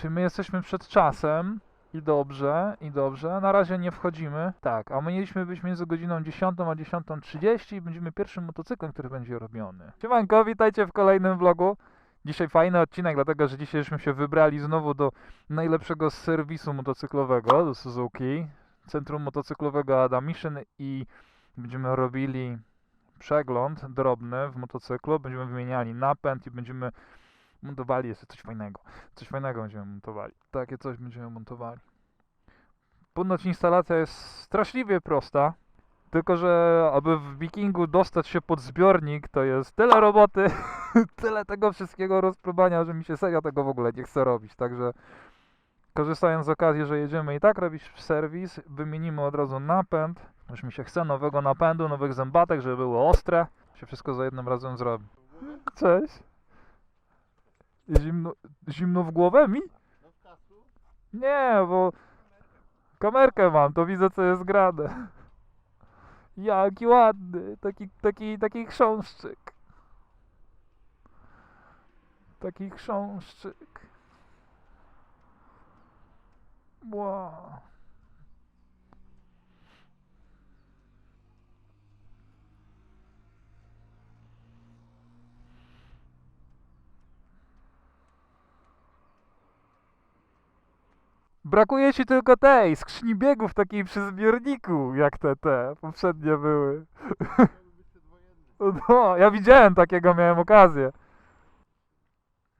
Czyli my jesteśmy przed czasem i dobrze, i dobrze. Na razie nie wchodzimy. Tak, a my mieliśmy być między godziną 10 a 10.30 i będziemy pierwszym motocyklem, który będzie robiony. Siemanko, witajcie w kolejnym vlogu. Dzisiaj fajny odcinek, dlatego że dzisiaj żeśmy się wybrali znowu do najlepszego serwisu motocyklowego, do Suzuki, Centrum Motocyklowego Ada Mission i będziemy robili przegląd drobny w motocyklu, będziemy wymieniali napęd i będziemy montowali jeszcze coś fajnego. Coś fajnego będziemy montowali. Takie coś będziemy montowali. Ponoć instalacja jest straszliwie prosta, tylko że aby w Wikingu dostać się pod zbiornik, to jest tyle roboty, tyle tego wszystkiego rozprobania, że mi się serio tego w ogóle nie chce robić. Także korzystając z okazji, że jedziemy i tak robić serwis, wymienimy od razu napęd. Już mi się chce nowego napędu, nowych zębatek, żeby były ostre. Się wszystko za jednym razem zrobi. Cześć. Zimno, zimno w głowę mi? Nie, bo kamerkę mam, to widzę co jest grane. Jaki ładny, taki, taki, taki chrząszczyk. Taki chrząszczyk. Wow. Brakuje ci tylko tej skrzyni biegów takiej przy zbiorniku, jak te te poprzednie były. No, ja widziałem takiego, miałem okazję.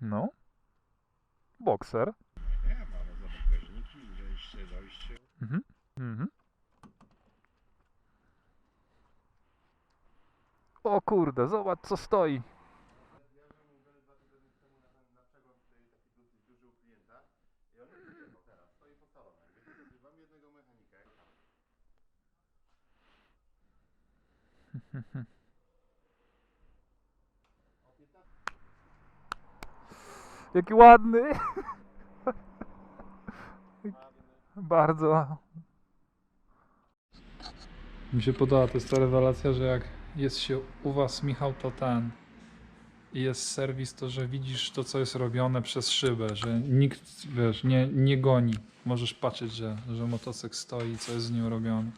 No. Bokser. Mhm. Mhm. O kurde, zobacz co stoi. Jaki ładny. Bardzo. Mi się podoba, to jest ta rewelacja, że jak jest się u was, Michał, to ten i jest serwis, to że widzisz to, co jest robione przez szybę, że nikt, wiesz, nie, nie goni. Możesz patrzeć, że, że motocykl stoi, co jest z nim robione.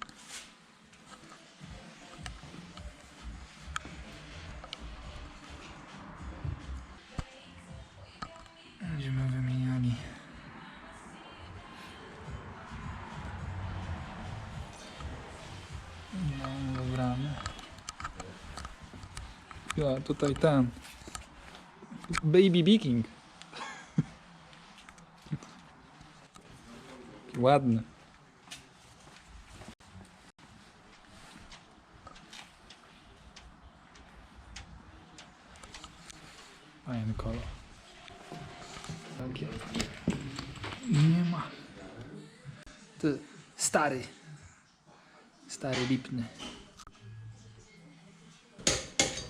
Tutaj ten. Baby Viking. Jaki Ładny. Fajny kolor. Takie. Nie ma. To stary. Stary lipny.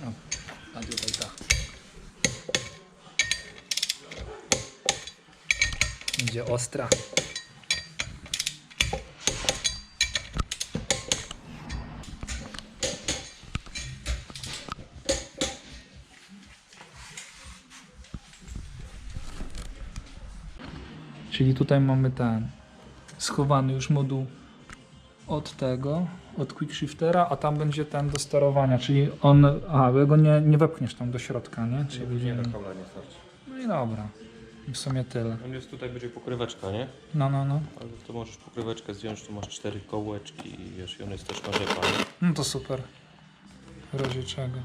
O, a tutaj ta. Będzie ostra. Czyli tutaj mamy ten schowany już moduł od tego, od quickshiftera, a tam będzie ten do sterowania, czyli on, aha, bo go nie, nie wepchniesz tam do środka, nie? Czyli Nie, nie kabla nie starczy. No i w sumie tyle. On jest tutaj będzie pokryweczka, nie? No, no, no. Ale to możesz pokryweczkę zdjąć, tu masz cztery kołeczki i wiesz, i on jest też na rzepa, nie? No to super. W razie czego.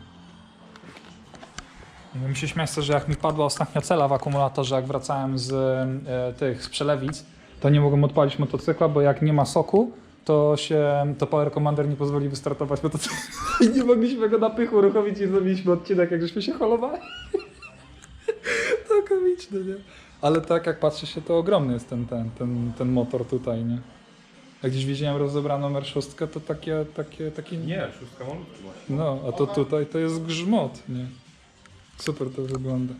Mi się śmiać, że jak mi padła ostatnia cela w akumulatorze, jak wracałem z e, tych z przelewic, to nie mogłem odpalić motocykla, bo jak nie ma soku, to się to Power Commander nie pozwoli wystartować motocykla. I nie mogliśmy go na pychu uruchomić i zrobiliśmy odcinek, jak żeśmy się holowali. To komiczne, nie? Ale tak jak patrzy się, to ogromny jest ten, ten, ten, ten motor tutaj, nie? Jak gdzieś widziałem rozebraną R6, to takie, takie, takie... Nie, szóstka malutka właśnie. No, a to tutaj to jest grzmot, nie? Super to wygląda.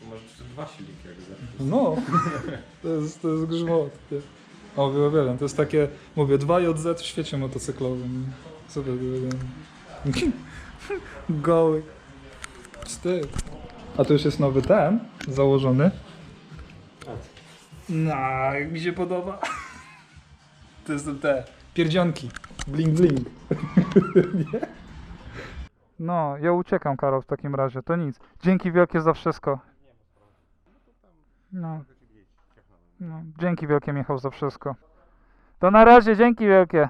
Tu masz tu dwa silniki jak zawsze. No, to jest, to jest grzmot, nie? O, uwielbiam, to jest takie, mówię, 2JZ w świecie motocyklowym. nie? Super to wygląda. Goły. Wstyd. A tu już jest nowy ten, założony. No, jak mi się podoba. To są te pierdzionki. Bling bling. Nie? No, ja uciekam, Karol, w takim razie. To nic. Dzięki wielkie za wszystko. No. no. Dzięki wielkie, Michał, za wszystko. To na razie, dzięki wielkie.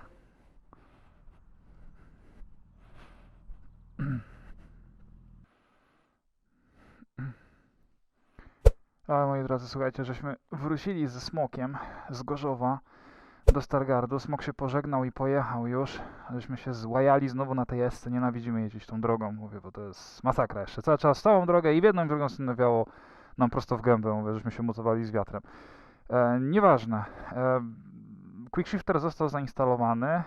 Ale moi drodzy, słuchajcie, żeśmy wrócili ze smokiem z Gorzowa do Stargardu. Smok się pożegnał i pojechał już. Żeśmy się złajali znowu na tej esce. Nienawidzimy jeździć tą drogą, mówię, bo to jest masakra jeszcze. Cały czas całą drogę i w jedną i w drugą stronę wiało nam prosto w gębę. Mówię, żeśmy się motowali z wiatrem. E, nieważne. E, Quickshifter został zainstalowany, e,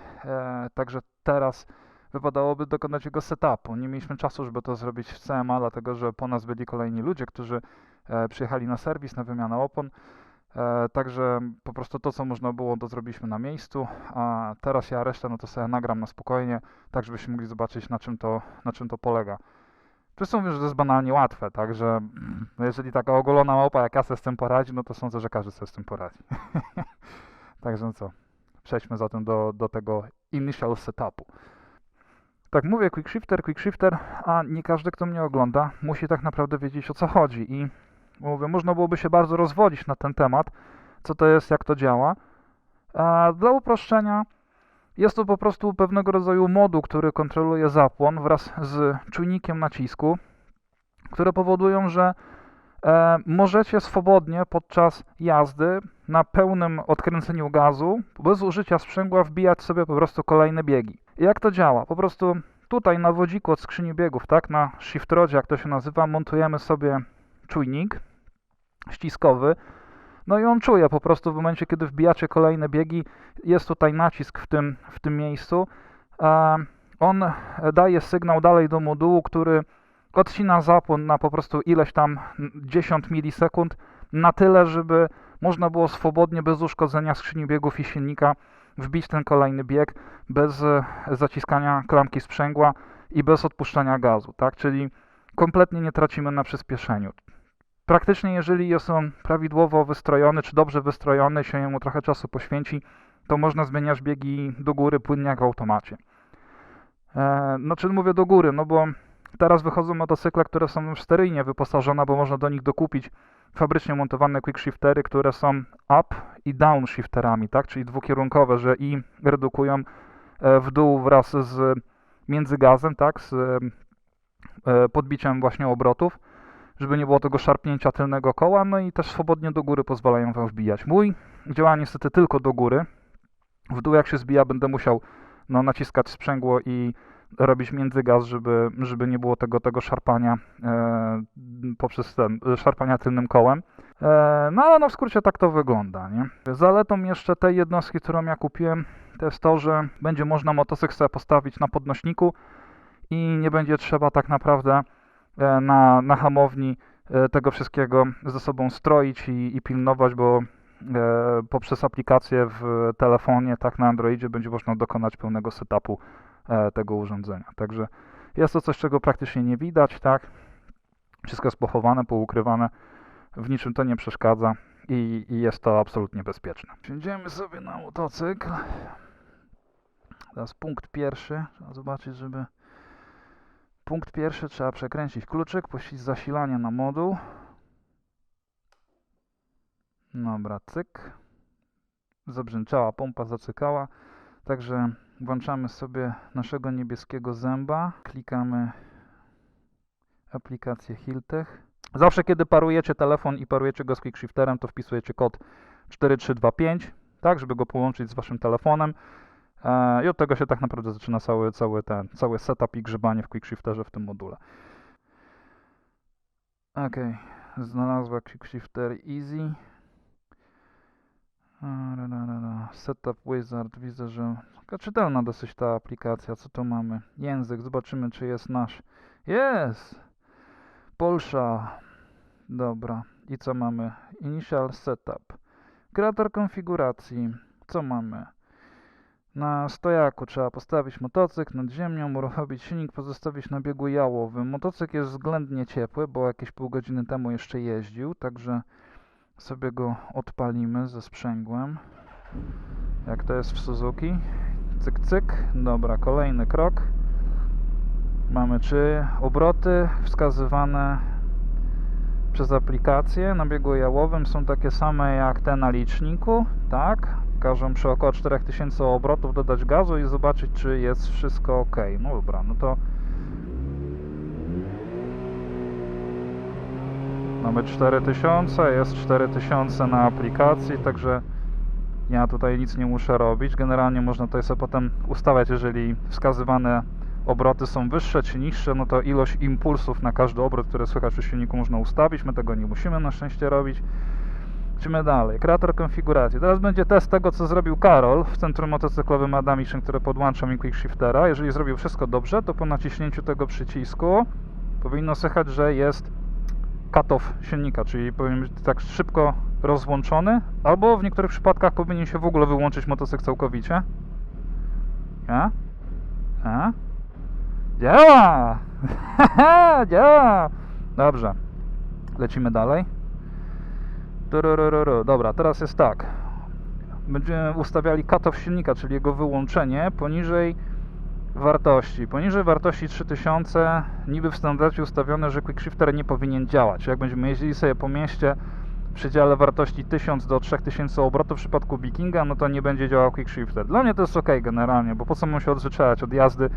także teraz wypadałoby dokonać jego setupu. Nie mieliśmy czasu, żeby to zrobić w CMA, dlatego że po nas byli kolejni ludzie, którzy e, przyjechali na serwis, na wymianę opon. E, także po prostu to, co można było, to zrobiliśmy na miejscu, a teraz ja resztę no to sobie nagram na spokojnie, tak żebyśmy mogli zobaczyć, na czym to, na czym to polega. Wszyscy mówią, że to jest banalnie łatwe, także no jeżeli taka ogolona małpa jak ja sobie z tym poradzi, no to sądzę, że każdy sobie z tym poradzi. także no co, przejdźmy zatem do, do tego initial setupu. Tak mówię, quick shifter, quick shifter, a nie każdy, kto mnie ogląda, musi tak naprawdę wiedzieć o co chodzi i mówię, można byłoby się bardzo rozwodzić na ten temat, co to jest, jak to działa. A dla uproszczenia jest to po prostu pewnego rodzaju moduł, który kontroluje zapłon wraz z czujnikiem nacisku, które powodują, że e, możecie swobodnie podczas jazdy na pełnym odkręceniu gazu, bez użycia sprzęgła, wbijać sobie po prostu kolejne biegi. Jak to działa? Po prostu tutaj na wodziku od skrzyni biegów, tak, na shift rodzie, jak to się nazywa, montujemy sobie czujnik ściskowy. No i on czuje po prostu w momencie, kiedy wbijacie kolejne biegi, jest tutaj nacisk w tym, w tym miejscu. E, on daje sygnał dalej do modułu, który odcina zapłon na po prostu ileś tam 10 milisekund, na tyle, żeby można było swobodnie, bez uszkodzenia skrzyni biegów i silnika wbić ten kolejny bieg bez e, zaciskania klamki sprzęgła i bez odpuszczania gazu, tak? Czyli kompletnie nie tracimy na przyspieszeniu. Praktycznie jeżeli jest on prawidłowo wystrojony, czy dobrze wystrojony, się mu trochę czasu poświęci, to można zmieniać biegi do góry płynnie jak w automacie. E, no czy mówię do góry, no bo teraz wychodzą motocykle, które są już seryjnie wyposażone, bo można do nich dokupić fabrycznie montowane quick shiftery, które są up i down shifterami, tak, czyli dwukierunkowe, że i redukują e, w dół wraz z międzygazem, tak, z e, podbiciem właśnie obrotów, żeby nie było tego szarpnięcia tylnego koła, no i też swobodnie do góry pozwalają wam wbijać. Mój działa niestety tylko do góry. W dół jak się zbija, będę musiał no, naciskać sprzęgło i robić międzygaz, żeby, żeby nie było tego, tego szarpania e, poprzez ten, szarpania tylnym kołem. E, no ale no w skrócie tak to wygląda, nie? Zaletą jeszcze tej jednostki, którą ja kupiłem, to jest to, że będzie można motocykl sobie postawić na podnośniku i nie będzie trzeba tak naprawdę e, na, na hamowni e, tego wszystkiego ze sobą stroić i, i pilnować, bo e, poprzez aplikację w telefonie, tak na Androidzie, będzie można dokonać pełnego setupu e, tego urządzenia. Także jest to coś, czego praktycznie nie widać, tak? Wszystko jest pochowane, poukrywane, w niczym to nie przeszkadza i, i jest to absolutnie bezpieczne. Siędziemy sobie na motocykl. Teraz punkt pierwszy. Trzeba zobaczyć, żeby... Punkt pierwszy trzeba przekręcić kluczyk, puścić zasilanie na moduł. Dobra, cyk. Zabrzęczała, pompa zacykała. Także włączamy sobie naszego niebieskiego zęba. Klikamy aplikację Hiltech. Zawsze kiedy parujecie telefon i parujecie go z quickshifterem, to wpisujecie kod 4325, tak, żeby go połączyć z waszym telefonem. E, I od tego się tak naprawdę zaczyna cały, cały ten, cały setup i grzebanie w quickshifterze w tym module. Ok, znalazła quickshifter easy. Setup Wizard, widzę, że taka czytelna dosyć ta aplikacja. Co tu mamy? Język, zobaczymy czy jest nasz. Jest! Polsza. Dobra. I co mamy? Initial Setup. Kreator konfiguracji. Co mamy? Na stojaku trzeba postawić motocykl nad ziemią, uruchomić silnik, pozostawić na biegu jałowym. Motocykl jest względnie ciepły, bo jakieś pół godziny temu jeszcze jeździł, także Sobie go odpalimy ze sprzęgłem. Jak to jest w Suzuki. Cyk, cyk. Dobra, kolejny krok. Mamy czy obroty wskazywane przez aplikację na biegu jałowym są takie same jak te na liczniku, tak? Każą przy około 4000 obrotów dodać gazu i zobaczyć, czy jest wszystko ok. No dobra, no to mamy 4000, jest 4000 na aplikacji, także ja tutaj nic nie muszę robić. Generalnie można tutaj sobie potem ustawiać, jeżeli wskazywane obroty są wyższe czy niższe, no to ilość impulsów na każdy obrot, które słychać przy silniku można ustawić. My tego nie musimy na szczęście robić. Idźmy dalej. Kreator konfiguracji. Teraz będzie test tego, co zrobił Karol w centrum motocyklowym Adamiszyn, które podłącza mi Quick Shiftera. Jeżeli zrobił wszystko dobrze, to po naciśnięciu tego przycisku powinno słychać, że jest cut-off silnika, czyli powinien być tak szybko rozłączony, albo w niektórych przypadkach powinien się w ogóle wyłączyć motocykl całkowicie. A? A? Działa! Działa! Dobrze. Lecimy dalej. Dobra, teraz jest tak. Będziemy ustawiali cut-off silnika, czyli jego wyłączenie poniżej wartości. Poniżej wartości 3000 niby w standardzie ustawione, że quick shifter nie powinien działać. Jak będziemy jeździli sobie po mieście w przedziale wartości 1000 do 3000 obrotów w przypadku Vikinga, no to nie będzie działał quick shifter. Dla mnie to jest ok generalnie, bo po co mam się odzwyczajać od jazdy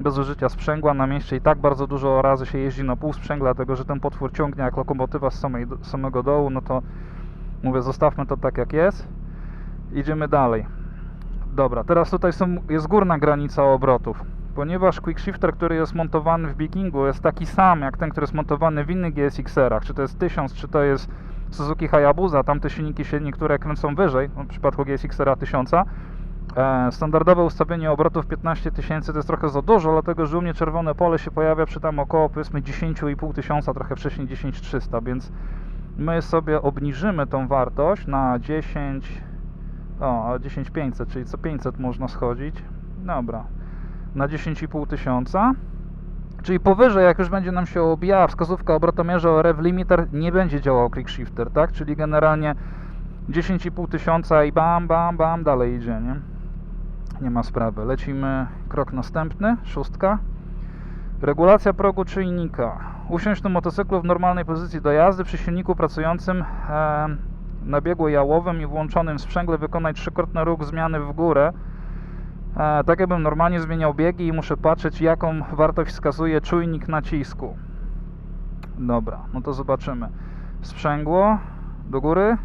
bez użycia sprzęgła na mieście i tak bardzo dużo razy się jeździ na pół sprzęgla, dlatego że ten potwór ciągnie jak lokomotywa z samej, samego dołu, no to mówię, zostawmy to tak jak jest. Idziemy dalej. Dobra, teraz tutaj są, jest górna granica obrotów. Ponieważ quick shifter, który jest montowany w Vikingu jest taki sam jak ten, który jest montowany w innych GSX-erach, czy to jest 1000, czy to jest Suzuki Hayabusa, tamte silniki się niektóre kręcą wyżej, no w przypadku GSX-era 1000. E, standardowe ustawienie obrotów 15 tysięcy to jest trochę za dużo, dlatego że u mnie czerwone pole się pojawia przy tam około powiedzmy 10,5 tysiąca, trochę wcześniej 10300, więc my sobie obniżymy tą wartość na 10 o, 10500, czyli co 500 można schodzić. Dobra. Na 10,5 tysiąca. Czyli powyżej, jak już będzie nam się obijała wskazówka obrotomierza o rev limiter, nie będzie działał quick shifter, tak? Czyli generalnie 10,5 tysiąca i bam, bam, bam, dalej idzie, nie? Nie ma sprawy. Lecimy krok następny, szóstka. Regulacja progu czujnika. Usiąść na motocyklu w normalnej pozycji do jazdy przy silniku pracującym e, na biegu jałowym i włączonym sprzęgle wykonać trzykrotny ruch zmiany w górę. E, tak jakbym normalnie zmieniał biegi i muszę patrzeć jaką wartość wskazuje czujnik nacisku. Dobra, no to zobaczymy. Sprzęgło do góry.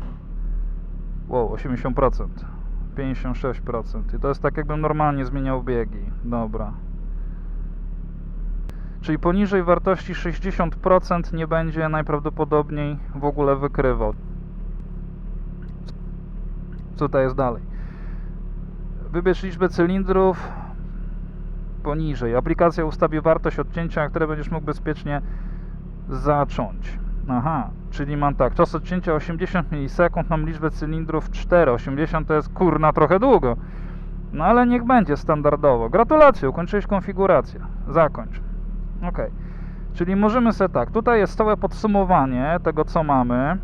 Wow, 80%. 56%. I to jest tak jakbym normalnie zmieniał biegi. Dobra. Czyli poniżej wartości 60% nie będzie najprawdopodobniej w ogóle wykrywał. Tutaj jest dalej? Wybierz liczbę cylindrów poniżej. Aplikacja ustawi wartość odcięcia, które będziesz mógł bezpiecznie zacząć. Aha, czyli mam tak, czas odcięcia 80 milisekund, mam liczbę cylindrów 4. 80 to jest kurna trochę długo. No ale niech będzie standardowo. Gratulacje, ukończyłeś konfigurację. Zakończ. Ok. Czyli możemy sobie tak, tutaj jest całe podsumowanie tego co mamy.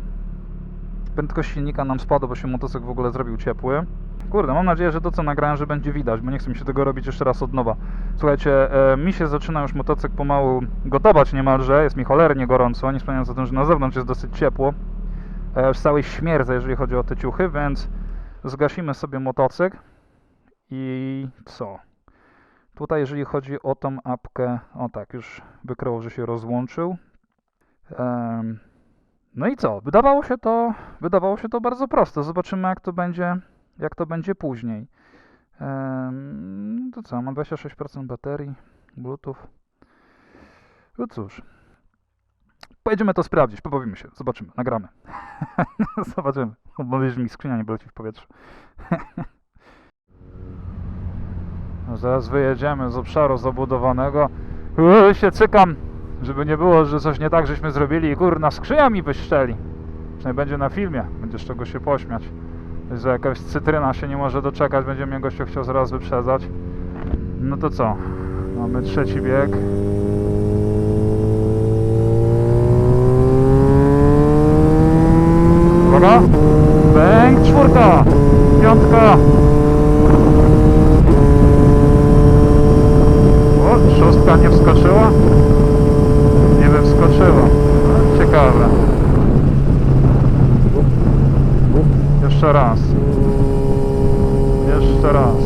Prędkość silnika nam spadła, bo się motocykl w ogóle zrobił ciepły. Kurde, mam nadzieję, że to co nagrałem, że będzie widać, bo nie chcę mi się tego robić jeszcze raz od nowa. Słuchajcie, e, mi się zaczyna już motocykl pomału gotować niemalże, jest mi cholernie gorąco, nie wspominając o tym, że na zewnątrz jest dosyć ciepło. E, już całej śmierdzę, jeżeli chodzi o te ciuchy, więc zgasimy sobie motocykl i co? Tutaj jeżeli chodzi o tą apkę, o tak, już wykryło, że się rozłączył. Em, no i co? Wydawało się to, wydawało się to bardzo proste. Zobaczymy jak to będzie, jak to będzie później. No to co, mam 26% baterii, bluetooth. No cóż. Pojedziemy to sprawdzić, pobawimy się, zobaczymy, nagramy. zobaczymy. Że mi skrzynia nie poleci w powietrzu. No zaraz wyjedziemy z obszaru zabudowanego. Uuu, się cykam, żeby nie było, że coś nie tak żeśmy zrobili i kurna skrzynia mi wyszczeli. Przynajmniej będzie na filmie, będzie z czego się pośmiać. Że jakaś cytryna się nie może doczekać, będzie mnie gościu chciał zaraz wyprzedzać. No to co? Mamy trzeci bieg. Uwaga! Bęk, czwórka! Piątka! O, szóstka nie wskoczyła? Wskoczyła. Ciekawe. Jeszcze raz. Jeszcze raz.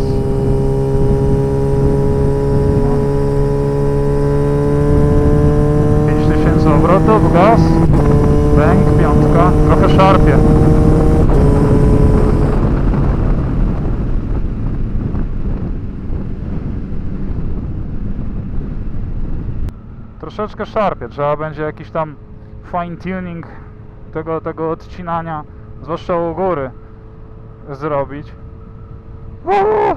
Pięć tysięcy obrotów, gaz. Bęk, piątka. Trochę szarpie. Troszeczkę szarpie. Trzeba będzie jakiś tam fine tuning tego, tego odcinania, zwłaszcza u góry, zrobić. Uuu!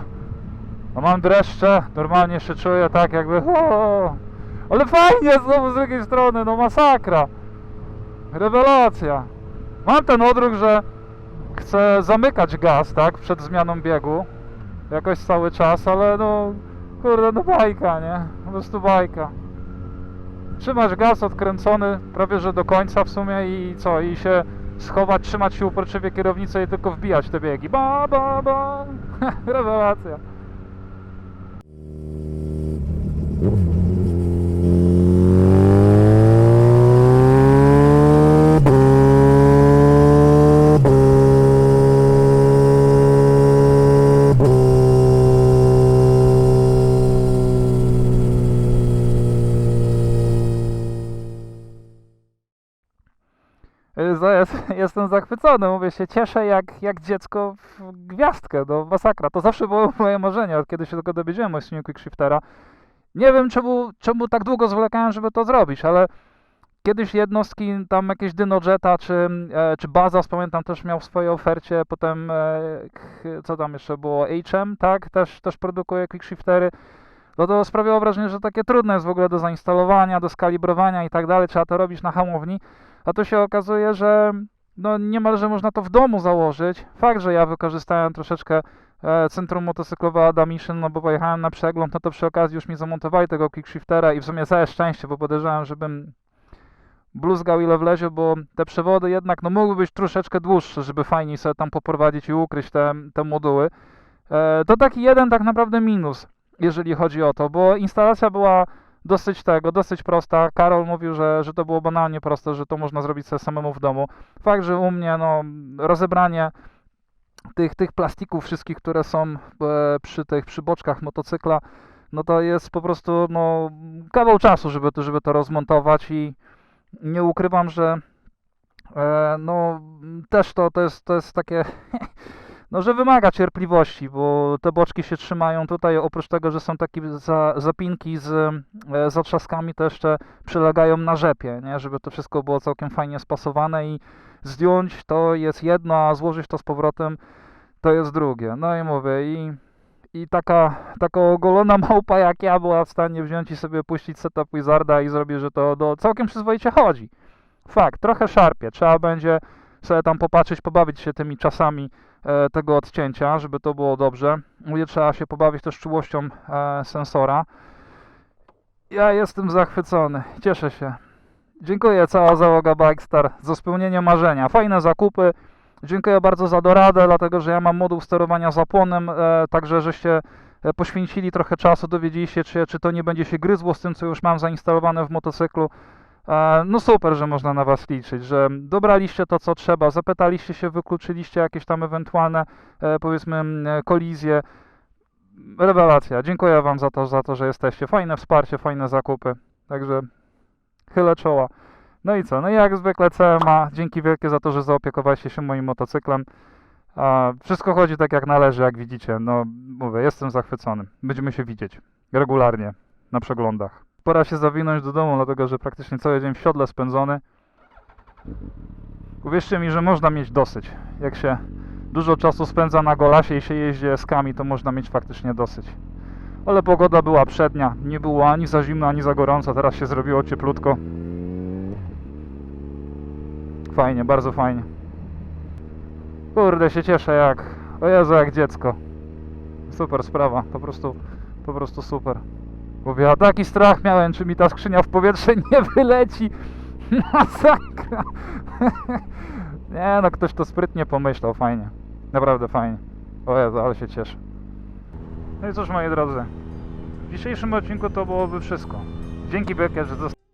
No mam dreszcze, normalnie się czuję tak jakby... Uuu! Ale fajnie znowu z drugiej strony, no masakra. Rewelacja. Mam ten odruch, że chcę zamykać gaz, tak, przed zmianą biegu. Jakoś cały czas, ale no... Kurde, no bajka, nie? Po prostu bajka. Trzymasz gaz odkręcony prawie że do końca w sumie i co? I się schować, trzymać się uporczywie kierownicę i tylko wbijać te biegi. Ba, ba, ba. Rewelacja. Zachwycony, mówię się, cieszę jak, jak dziecko w gwiazdkę, no masakra. To zawsze było moje marzenie, od kiedy się tylko dowiedziałem o istnieniu Quickshiftera. Nie wiem czemu, czemu tak długo zwlekałem, żeby to zrobić, ale kiedyś jednostki, tam jakieś Dynojeta czy, e, czy Bazas, pamiętam, też miał w swojej ofercie, potem e, co tam jeszcze było, HM, tak, też, też produkuje Quickshiftery. No to sprawiało wrażenie, że takie trudne jest w ogóle do zainstalowania, do skalibrowania i tak dalej, trzeba to robić na hamowni. A tu się okazuje, że no niemalże można to w domu założyć. Fakt, że ja wykorzystałem troszeczkę e, centrum motocyklowe Ada Mission, no bo pojechałem na przegląd, no to przy okazji już mi zamontowali tego quickshiftera i w sumie całe szczęście, bo podejrzewałem, żebym bluzgał ile wlezie, bo te przewody jednak no mogły być troszeczkę dłuższe, żeby fajniej sobie tam poprowadzić i ukryć te, te moduły. E, to taki jeden tak naprawdę minus, jeżeli chodzi o to, bo instalacja była dosyć tego, dosyć prosta. Karol mówił, że, że to było banalnie proste, że to można zrobić sobie samemu w domu. Fakt, że u mnie no, rozebranie tych, tych plastików wszystkich, które są e, przy tych przy boczkach motocykla, no to jest po prostu no, kawał czasu, żeby to, żeby to rozmontować i nie ukrywam, że e, no też to, to, jest, to jest takie no, że wymaga cierpliwości, bo te boczki się trzymają tutaj, oprócz tego, że są takie za, zapinki z e, zatrzaskami, to jeszcze przylegają na rzepie, nie? żeby to wszystko było całkiem fajnie spasowane i zdjąć to jest jedno, a złożyć to z powrotem to jest drugie. No i mówię, i, i taka, taka ogolona małpa jak ja była w stanie wziąć i sobie puścić setup Wizarda i zrobić, że to do, całkiem przyzwoicie chodzi. Fakt, trochę szarpie, trzeba będzie sobie tam popatrzeć, pobawić się tymi czasami tego odcięcia, żeby to było dobrze. Mówię, trzeba się pobawić też czułością e, sensora. Ja jestem zachwycony, cieszę się. Dziękuję cała załoga Bikestar za spełnienie marzenia. Fajne zakupy. Dziękuję bardzo za doradę, dlatego że ja mam moduł sterowania zapłonem, e, także żeście e, poświęcili trochę czasu, dowiedzieli się, czy, czy to nie będzie się gryzło z tym, co już mam zainstalowane w motocyklu. No super, że można na Was liczyć, że dobraliście to, co trzeba, zapytaliście się, wykluczyliście jakieś tam ewentualne, e, powiedzmy, kolizje. Rewelacja. Dziękuję Wam za to, za to, że jesteście. Fajne wsparcie, fajne zakupy. Także chylę czoła. No i co? No i jak zwykle CMA, dzięki wielkie za to, że zaopiekowaliście się moim motocyklem. Wszystko chodzi tak jak należy, jak widzicie. No mówię, jestem zachwycony. Będziemy się widzieć regularnie na przeglądach. Pora się zawinąć do domu, dlatego że praktycznie cały dzień w siodle spędzony. Uwierzcie mi, że można mieć dosyć. Jak się dużo czasu spędza na golasie i się jeździ eskami, to można mieć faktycznie dosyć. Ale pogoda była przednia. Nie było ani za zimno, ani za gorąco. Teraz się zrobiło cieplutko. Fajnie, bardzo fajnie. Kurde, się cieszę jak... O Jezu, jak dziecko. Super sprawa, po prostu, po prostu super. Mówię, a taki strach miałem, czy mi ta skrzynia w powietrze nie wyleci. Masakra. Nie no, ktoś to sprytnie pomyślał, fajnie. Naprawdę fajnie. O Jezu, ale się cieszę. No i cóż moi drodzy, w dzisiejszym odcinku to byłoby wszystko. Dzięki wielkie, że zostaliście